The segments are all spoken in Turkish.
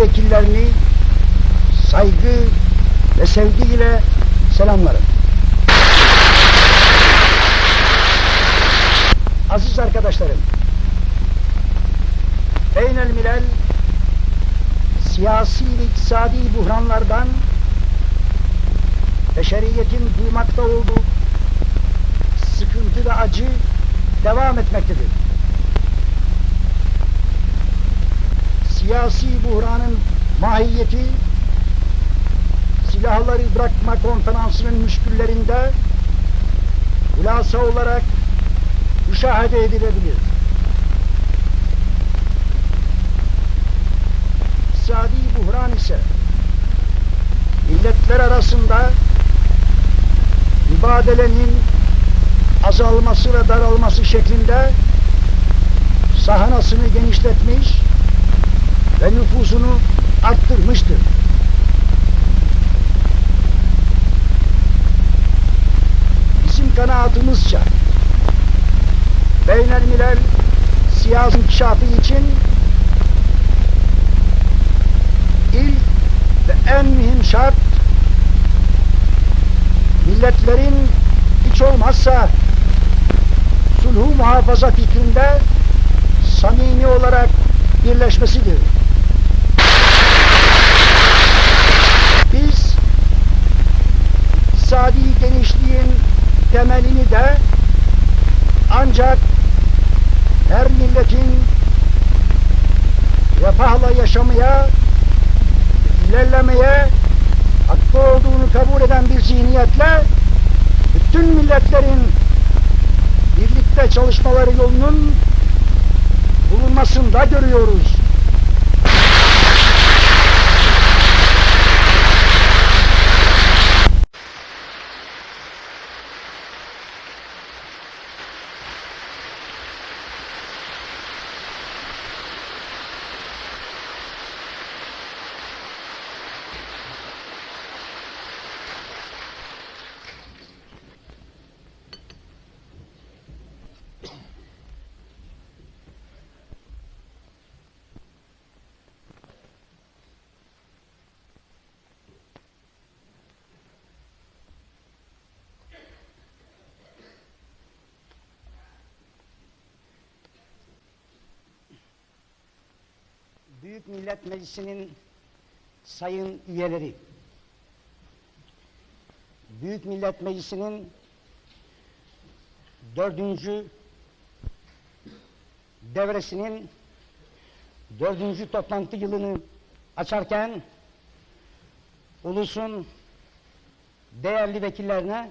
milletimizin değerli vekillerini saygı ve sevgiyle selamlarım. Aziz arkadaşlarım, Beynel Milal siyasi ve iktisadi buhranlardan beşeriyetin duymakta olduğu sıkıntı ve acı devam etmektedir. Siyasi buhranın mahiyeti silahları bırakma konferansının müşküllerinde hulasa olarak müşahede edilebilir. İktisadi buhran ise milletler arasında mübadelenin azalması ve daralması şeklinde sahanasını genişletmiş ve nüfusunu arttırmıştır. Bizim kanaatimizce beynel milal siyasi inkişafı için ilk ve en mühim şart milletlerin hiç olmazsa sulhu muhafaza fikrinde samimi olarak birleşmesidir. İktisadi genişliğin temelini de ancak her milletin refahla yaşamaya, ilerlemeye hakkı olduğunu kabul eden bir zihniyetle bütün milletlerin birlikte çalışmaları yolunun bulunmasında görüyoruz. Büyük Millet Meclisi'nin sayın üyeleri, Büyük Millet Meclisi'nin dördüncü devresinin dördüncü toplantı yılını açarken ulusun değerli vekillerine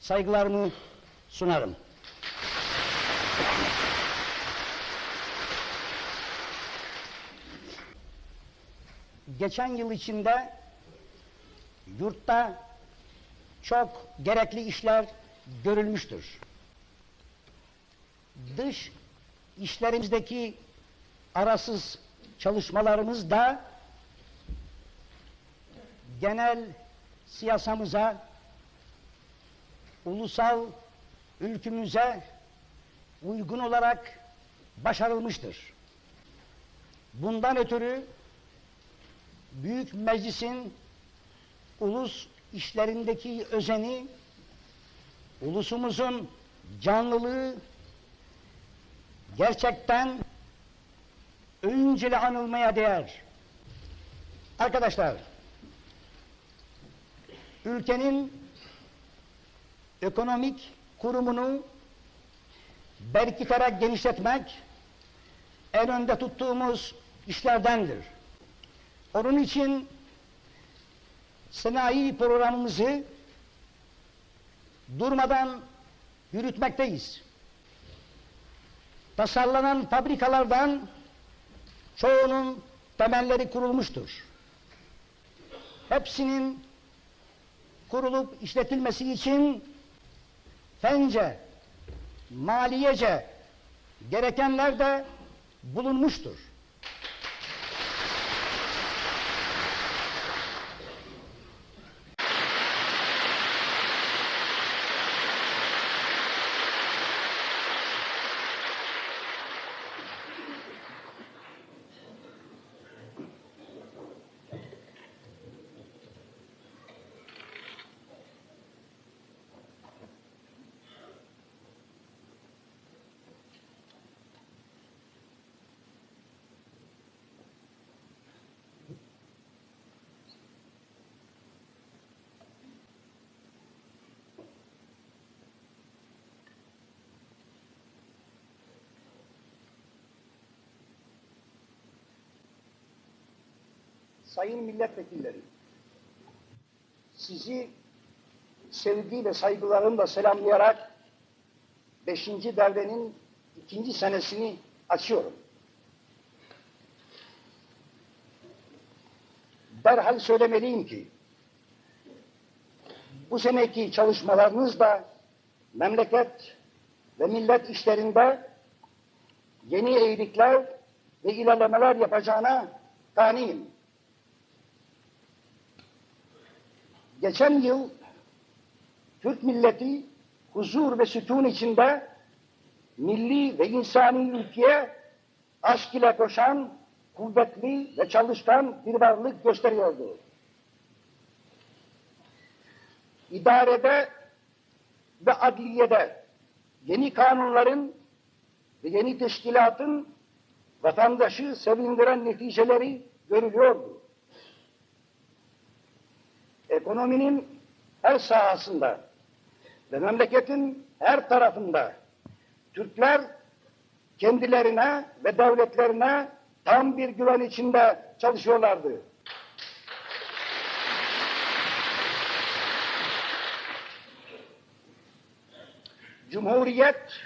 saygılarımı sunarım. Geçen yıl içinde yurtta çok gerekli işler görülmüştür. Dış işlerimizdeki arasız çalışmalarımız da genel siyasamıza, ulusal ülkümüze uygun olarak başarılmıştır. Bundan ötürü Büyük Meclis'in ulus işlerindeki özeni, ulusumuzun canlılığı gerçekten övünceli anılmaya değer. Arkadaşlar, ülkenin ekonomik kurumunu berkitarak genişletmek en önde tuttuğumuz işlerdendir. Onun için sanayi programımızı durmadan yürütmekteyiz. Tasarlanan fabrikalardan çoğunun temelleri kurulmuştur. Hepsinin kurulup işletilmesi için fence, maliyece gerekenler de bulunmuştur. Sayın milletvekilleri, sizi sevgi ve saygılarımla selamlayarak beşinci devrenin ikinci senesini açıyorum. Derhal söylemeliyim ki, bu seneki çalışmalarınız da memleket ve millet işlerinde yeni eğilikler ve ilerlemeler yapacağına kaniyim. Geçen yıl Türk milleti huzur ve sütun içinde milli ve insani ülkeye aşk ile koşan kuvvetli ve çalışkan bir varlık gösteriyordu. İdarede ve adliyede yeni kanunların ve yeni teşkilatın vatandaşı sevindiren neticeleri görülüyordu. Ekonominin her sahasında ve memleketin her tarafında Türkler kendilerine ve devletlerine tam bir güven içinde çalışıyorlardı. Cumhuriyet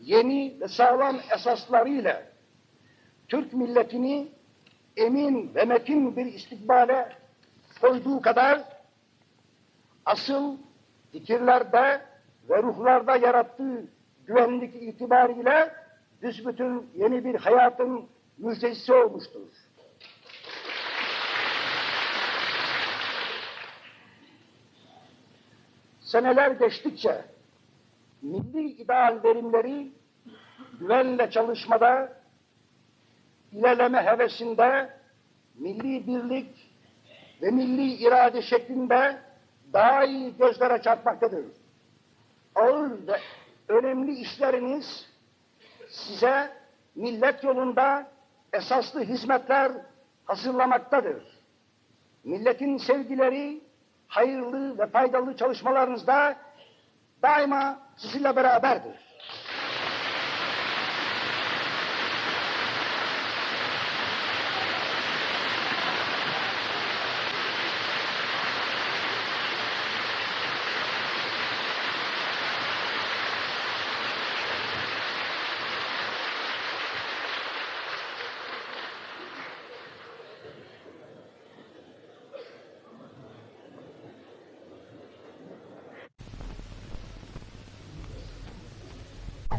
yeni ve sağlam esaslarıyla Türk milletini emin ve metin bir istikbale koyduğu kadar asıl fikirlerde ve ruhlarda yarattığı güvenlik itibariyle büsbütün yeni bir hayatın müjdecisi olmuştur. Seneler geçtikçe milli ideal verimleri güvenle çalışmada, ilerleme hevesinde, milli birlik ve milli irade şeklinde daha iyi gözlere çarpmaktadır. Ağır ve önemli işleriniz size millet yolunda esaslı hizmetler hazırlamaktadır. Milletin sevgileri, hayırlı ve faydalı çalışmalarınızda daima sizinle beraberdir.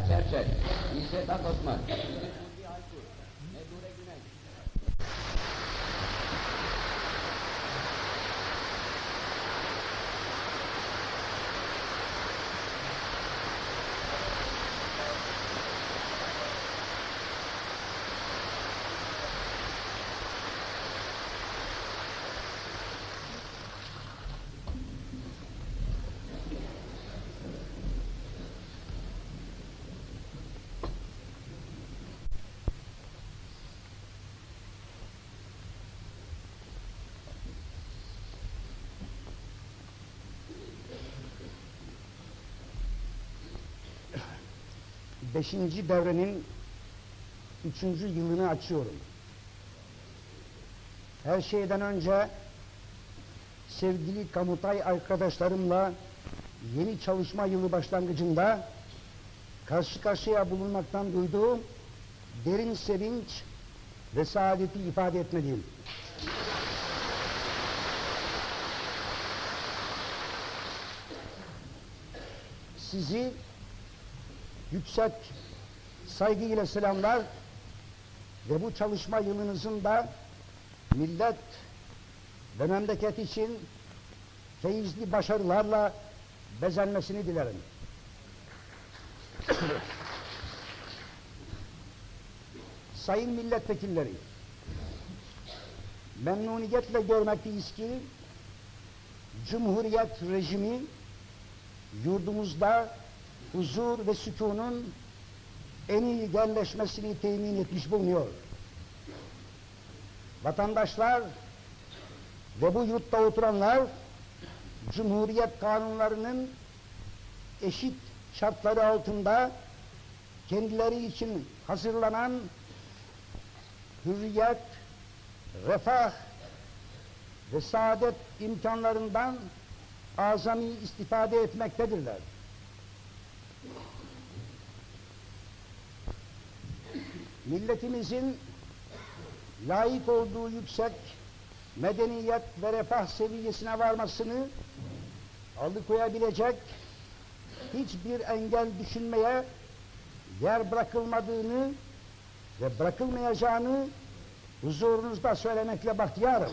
gerçek. İşte tak Osman. Beşinci devrenin üçüncü yılını açıyorum. Her şeyden önce sevgili Kamutay arkadaşlarımla yeni çalışma yılı başlangıcında karşı karşıya bulunmaktan duyduğum derin sevinç ve saadeti ifade etmeliyim. Sizi yüksek saygıyla selamlar ve bu çalışma yılınızın da millet ve memleket için feyizli başarılarla bezenmesini dilerim. Sayın milletvekilleri, memnuniyetle görmekteyiz ki Cumhuriyet rejimi yurdumuzda huzur ve sükunun en iyi yerleşmesini temin etmiş bulunuyor. Vatandaşlar ve bu yurtta oturanlar Cumhuriyet kanunlarının eşit şartları altında kendileri için hazırlanan hürriyet, refah ve saadet imkanlarından azami istifade etmektedirler. Milletimizin layık olduğu yüksek medeniyet ve refah seviyesine varmasını alıkoyabilecek hiçbir engel düşünmeye yer bırakılmadığını ve bırakılmayacağını huzurunuzda söylemekle bahtiyarım.